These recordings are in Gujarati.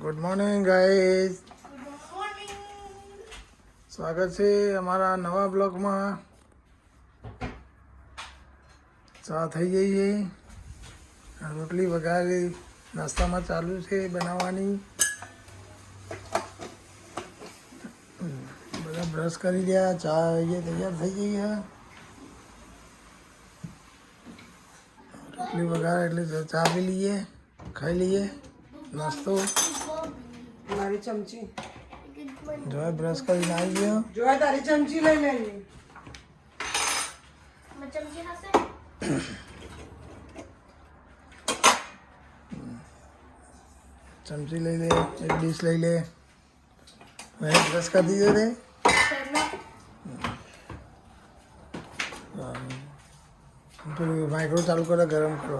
ગુડ મોર્નિંગ ગાઈઝ સ્વાગત છે અમારા નવા બ્લોગમાં ચા થઈ ગઈ છે આ રોટલી વઘારી નાસ્તામાં ચાલુ છે બનાવવાની બધા બ્રશ કરી ગયા ચા એ તૈયાર થઈ ગઈ છે રોટલી વઘારે એટલે ચા પી લઈએ ખાઈ લઈએ નાસ્તો. મારી ચમચી. જોય બ્રશ કરીને આવી ગયો. જોય તારી ચમચી લઈ લેવી ચમચી લઈ લે એક ડીશ લઈ લે. મેં બ્રશ કરી દીધો રે પેલું માઇક્રો ચાલુ કરો ગરમ કરો.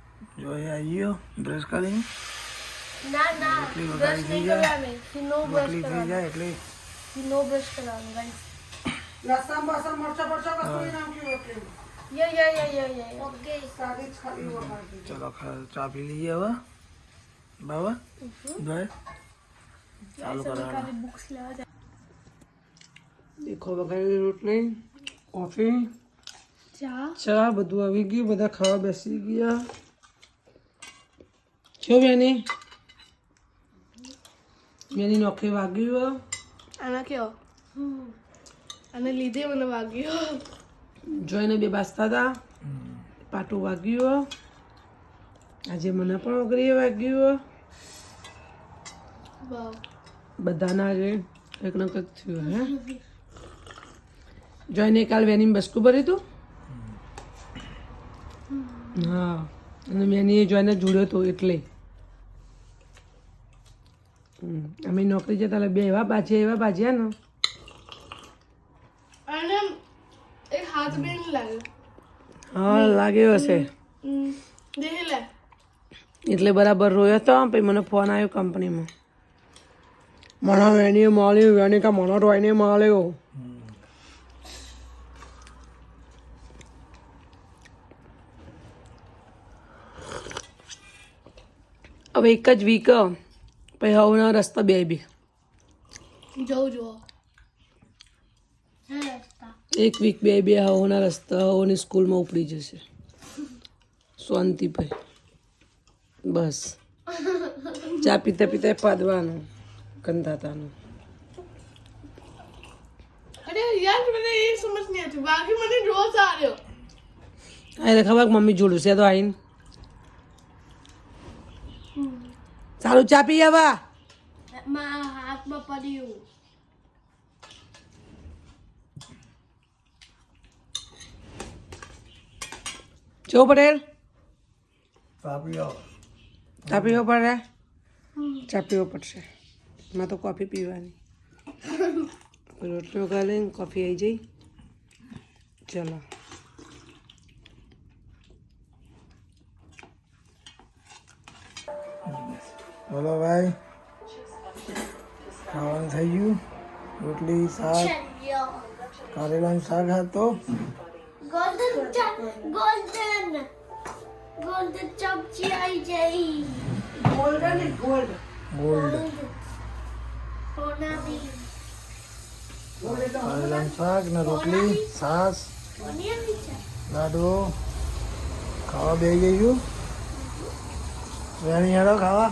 એ આવી ગયો બ્રશ કરી ना ना रोटली ब्रश वगाड़ी नहीं थी क्या? कराने कि नो ब्रश રોટલી થઈ कराने જાય એટલે कि नो ब्रश कराने गाइस લસણ બસણ મરચા બરચા કશું નહીં નાખ્યું રોટલીમાં. ये ये ये ये ये ओके સાદી જ ખાલી વઘારી ચલો ખ- ચા પી લઈએ હવે બાબા ભાઈ ચાલુ કરવાનું बुक्स लेवा जा દેખો વઘારેલી રોટલી કોફી चा ચા બધું આવી ગયું બધા ખાવા બેસી ગયા છો બેની. બેની નોખે વાગ્યું. આના કયો અને લીધે મને વાગ્યો. જોઈને બે બાસતા હતા પાટું વાગ્યું. આજે મને પણ ઓગરીએ વાગ્યું. બધાના આજે કંઈક ને કંઈક થયું હે? જોઈને કાલ વેની બસકું ભર્યું હતું હા. અને વેનીએ જોઈને જોડ્યો હતો એટલે. અમે નોકરી જતા બે એવા બાજ્યા એવા બાજ્યા ને? અને એક હાથ બી નહીં લાગ્યો હા લાગ્યો હશે. એટલે બરાબર રોયો હતો પછી મને ફોન આવ્યો કંપનીમાં. મને વેણીએ મળ્યું વેણી કા મને રોઈને મળ્યો. હવે એક જ વીક પછી હવના રસ્તા બે બી. જવું જુઓ. એક વીક બે બે હવના રસ્તા હવની સ્કૂલમાં ઉપડી જશે. શાંતિ ભાઈ બસ. ચા પીતા પીતા પાદવાનું કંધાતાનું અરે ખબર મમ્મી જોડું છે? તો આવીને સારું ચા પી આવા મારા હાથમાં પડ્યું જો પટેલ ચા પીઓ ચા પીવો પડે ચા પીવો પડશે એમાં તો કોફી પીવાની રોટલી વગાડીને કોફી આવી જઈ ચલો બોલો ભાઈ. ખાવાનું થઈ ગયું? રોટલી શાક? કારેલાનું શાક હતો ગોલ્ડન ગોલ્ડન. ગોલ્ડન ચમચી આવી જઈ ગોલ્ડન ગોલ્ડ. ગોલ્ડ. કારેલાનું શાક ને રોટલી છાસ લાડુ. ખાવા બે ગયું વેણી હેડો ખાવા.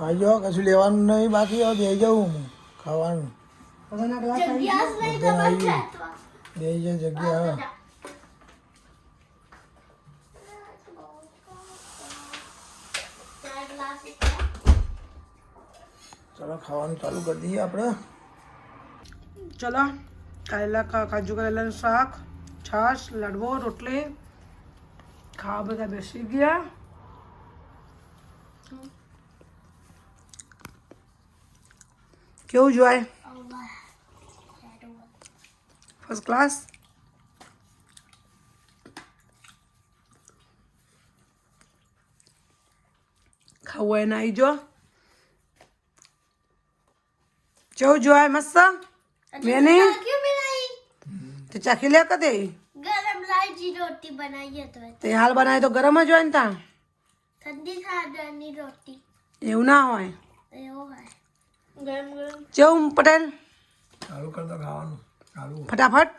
આવજો કશું લેવાનું નહીં બાકી આવ દઈ જાઉં હું ખાવાનું દઈ જાય જગ્યા ચલો ખાવાનું ચાલુ કરી દઈએ આપણે ચલો કારેલા કાજુ કરેલાનું શાક છાશ લાડવો રોટલી ખાવા બધા બેસી ગયા કેવું જોવાય ફર્સ્ટ ક્લાસ ખાવું એને આવી જો કેવું જોવાય મસ્ત બેની તો ચાખી લે કદી રાઈ રોટી બનાવી હતો તે. હાલ બનાવી તો ગરમ જ હોય ને તા? ઠંડી ખાવાની રોટી. એવું ના હોય? એવું હોય. ગરમ ગરમ. જેવું પટેલ? ચાલુ કરતા ખાવાનું. ચાલુ. ફટાફટ?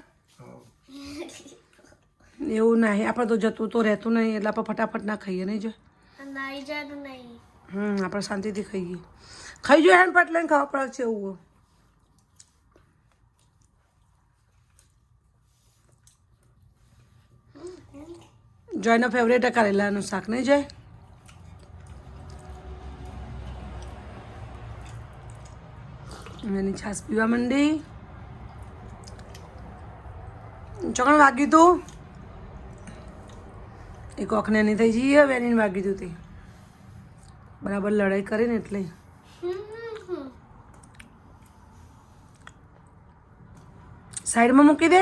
એવું નહીં. આપણે તો જતું તો રહેતું નહીં. એટલે આપણે ફટાફટ ના ખાઈએ નહીં જો? નહીં જવાનું નહીં. હમ આપણે શાંતિથી ખાઈએ. ખાઈ જોઈએ હેન્ડ પાટ લઈને ખાવા પડે છે એવું. જોયનો ફેવરેટ કરેલાનું શાક નહીં જોય? એની છાશ પીવા માંડી. ચોકણ વાગ્યું તું? એ કોખને એની થઈ જઈએ હવે એની વાગ્યું તું તે બરાબર લડાઈ કરીને એટલે. સાઈડમાં મૂકી દે.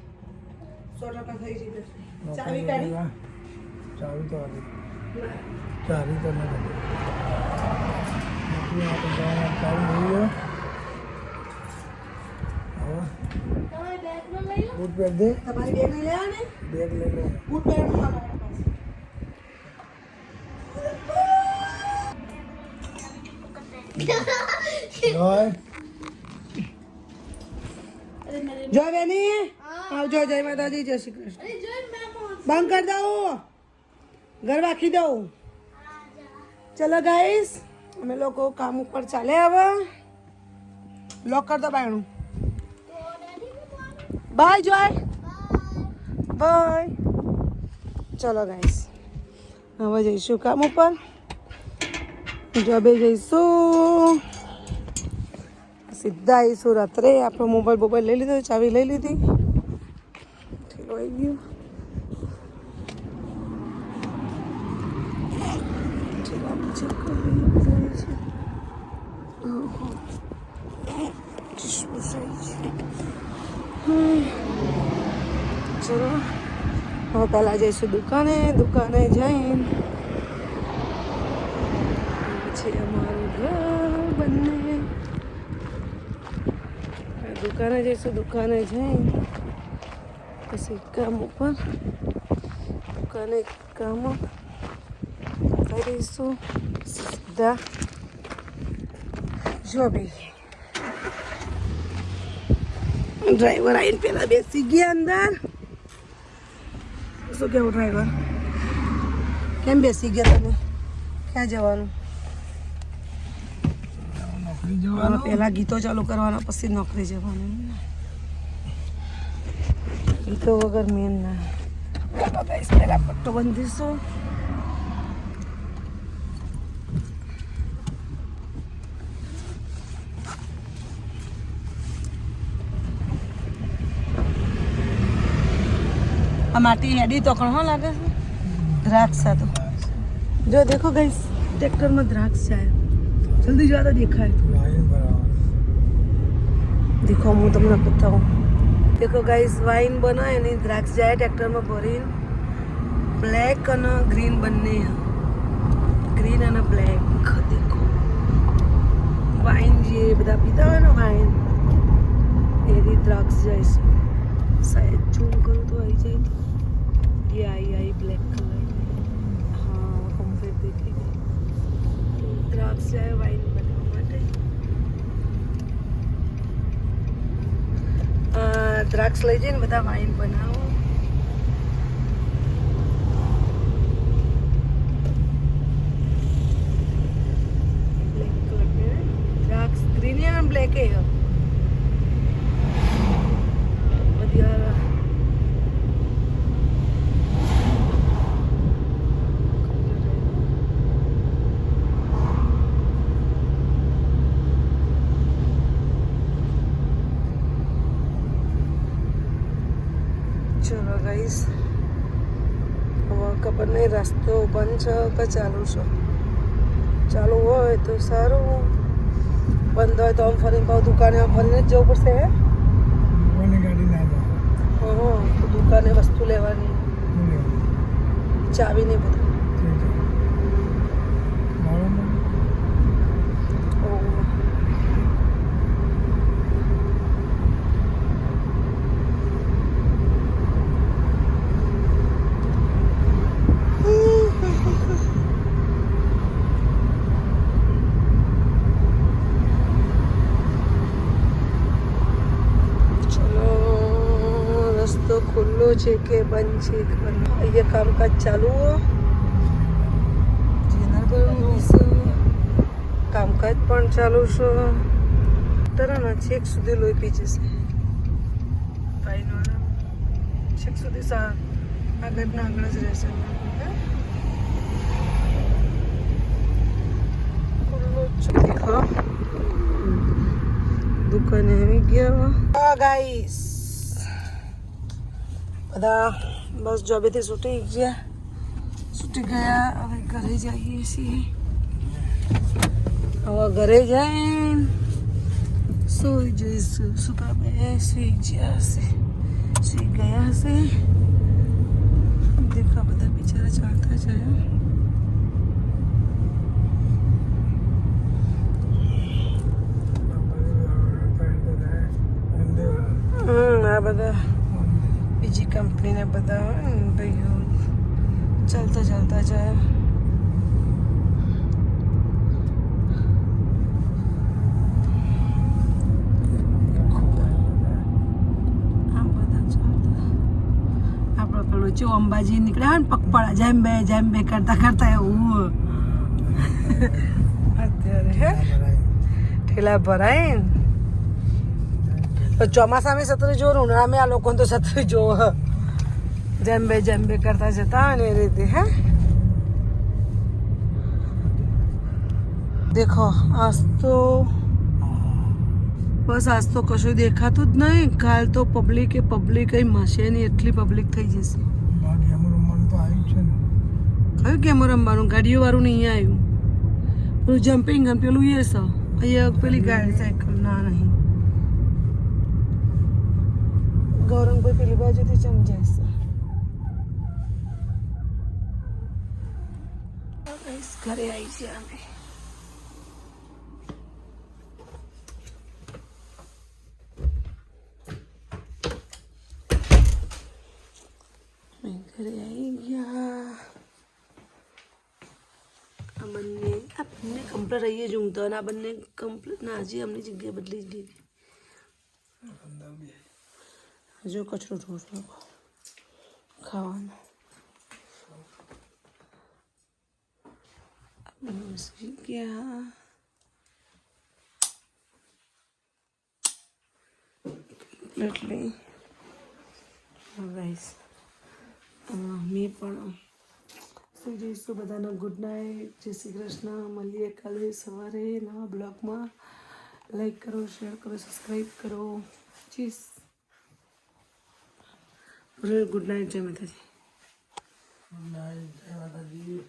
સો ટકા થઈ જશે ચાવી કાઢી ચાવી તો આવી ચાવી તો નથી બૂટ પહેર દે તમારી બેગ લઈ લેવા ને બેગ લઈ લે boot પહેર Rồi. Rồi về đi. આવજો જય માતાજી જય શ્રી કૃષ્ણ. બંધ કરી દઉં ઘર રાખી દઉં. ચલો ગાઈશ અમે લોકો કામ ઉપર ચાલે હવે. લોક કર દો બાયણું. બાય જોય બાય ચલો ગાઈશ હવે જઈશું કામ ઉપર. જોબે જઈશું. સીધા આવીશું રાત્રે. આપણો મોબાઈલ બોબાઈલ લઈ લીધો ચાવી લઈ લીધી. આવી ગયું ચલો હવે પહેલાં જઈશું દુકાને દુકાને જઈને. છે અમારું ઘર બંને. દુકાને જઈશું, દુકાને જઈને. પછી કામ ઉપર દુકાને કામ કરીશું. સીધા જોબી. ડ્રાઈવર આવીને પહેલાં બેસી ગયા અંદર. શું કેવું ડ્રાઈવર? કેમ બેસી ગયા તમે? ક્યાં જવાનું? નોકરી જવાનું. પહેલા ગીતો ચાલુ કરવાના પછી નોકરી જવાનું. ગીતો વગર મેન ના ચાલો ગાઈસ પહેલા પટ્ટો બંધીશું આ માટી હેડી તો કણ લાગે છે દ્રાક્ષ આ તો જો દેખો ગાઈસ ટ્રેક્ટરમાં દ્રાક્ષ છે જલ્દી જો તો દેખાય લાઈન બરાબર દેખો હું તમને બતાવું દેખો ગાઈસ વાઇન બનાવે એની દ્રાક્ષ જાય ટ્રેક્ટરમાં ભરીને બ્લેક અને ગ્રીન બંને. ગ્રીન અને બ્લેક દેખો. વાઇન જે બધા પીતા હોય ને વાઇન એની દ્રાક્ષ જાય છે. સાહેબ ઝૂમ કરું તો આવી જાય એ આવી આવી બ્લેક કલર દ્રાક્ષ લઈ જઈને બધા વાઈન બનાવો બ્લેક કલર કે દ્રાક્ષ ગ્રીન અને બ્લેક એ ગાઈસ હવે ખબર નહીં રસ્તો બંધ છે કે ચાલુ છે? ચાલુ હોય તો સારું. બંધ હોય તો આમ ફરીને પાછું દુકાને આમ ફરીને જ જવું પડશે હે? કોની ગાડી ના જાય. હા તો દુકાને વસ્તુ લેવાની. ચાવી નહીં બધું. ખુલ્લો છે કે બંધ છે ખબર નહીં. અહીંયા કામકાજ ચાલુ હો જેના પર ઊભી છે. કામકાજ પણ ચાલુ છે તરાના છેક સુધી લોહી પી જશે ભાઈનો છેક સુધી સા આગળના આગળ જ રહેશે હે? ખુલ્લો જ છે. દેખો દુકાને આવી ગયા ગાઈસ બધા બસ જોબેથી છૂટી ગયા છૂટી ગયા હવે ઘરે જઈએ છીએ હવે ઘરે જઈને સુઈ જઈશું સુતા બે સુઈ ગયા હશે સુઈ ગયા હશે દેખા બધા બિચારા ચાલતા જાય હમ આ બધા બીજી કંપનીના બધા હોય ને ભાઈઓ ચાલતા ચાલતા જાય. પેલું જો અંબાજી નીકળ્યા હોય ને પગપાળા જેમ બે જેમ બે કરતા કરતા એવું. અત્યારે હે ઠેલા ભરાય ને? ચોમાસામાં સતરી ને ઉનાળામાં આ લોકોને તો સત્ર જોવો જેમ બે જેમ બે કરતા જતા હોય ને એ રીતે હે? દેખો આજ તો બસ આજ તો કશું દેખાતું જ નહીં. કાલ તો પબ્લિક એ પબ્લિક કઈ મશે નહીં એટલી પબ્લિક થઈ જશે. કયું કેમ રમવાનું ગાડીઓ વાળું નહીં આવ્યું. પેલું જમ્પિંગ અને પેલું એ છે અહીંયા પેલી ગાડી સાયકલ ના નહીં. ગૌરંગભાઈ પેલી બાજુથી સમજાય છે ગાઈસ ઘરે આવી છે અમે અમે ઘરે આવી ગયા આ બંને આ બંને કમ્પ્લીટ રહીએ જ ઊંઘતો અને આ બંને કમ્પ્લીટ ના હજી અમની જગ્યાએ બદલી જ લીધી હજુ કચરો ઢોર લોકો ખાવાનો બસ ગયા એટલે ગાઈસ મેં પણ સુઈ જઈશું બધાને ગુડ નાઇટ જય શ્રી કૃષ્ણ મળીએ કાલે સવારે નવા બ્લોગમાં લાઈક કરો શેર કરો સબસ્ક્રાઈબ કરો ચીસ ગુડ નાઇટ જય માતાજી. ગુડ નાઇટ જય માતાજી.